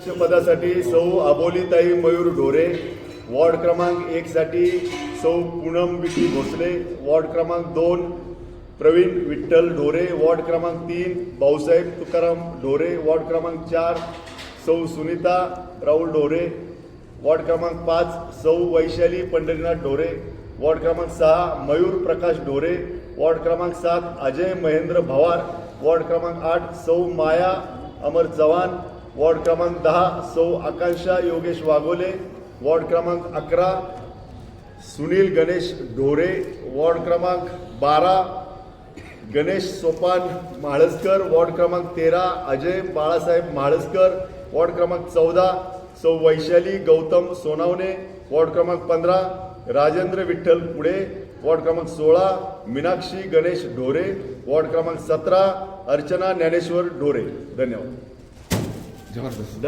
पदासाठी सौ अबोलीताई मयूर ढोरे वॉर्ड क्रमांक एक साठी सौ पूनम विकी भोसले वॉर्ड क्रमांक दोन प्रवीण विठ्ठल ढोरे वॉर्ड क्रमांक तीन भाऊसाहेब तुकाराम ढोरे वॉर्ड क्रमांक चार सौ सुनीता राहुल ढोरे वॉर्ड क्रमांक पाच सौ वैशाली पंढरीनाथ ढोरे वॉर्ड क्रमांक सहा मयूर प्रकाश ढोरे वॉर्ड क्रमांक सात अजय महेंद्र भवार वॉर्ड क्रमांक आठ सौ माया अमर चव्हाण वॉर्ड क्रमांक दहा सौ आकांक्षा योगेश वाघोले. वॉर्ड क्रमांक अकरा सुनील गणेश ढोरे. वॉर्ड क्रमांक बारा गणेश सोपान म्हाळसकर. वॉर्ड क्रमांक तेरा अजय बाळासाहेब म्हाळसकर. वॉर्ड क्रमांक चौदा सौ वैशाली गौतम सोनावणे. वॉर्ड क्रमांक पंधरा राजेंद्र विठ्ठल पुढे. वॉर्ड क्रमांक सोळा मीनाक्षी गणेश ढोरे. वॉर्ड क्रमांक सतरा अर्चना ज्ञानेश्वर ढोरे. धन्यवाद. ジョカルです。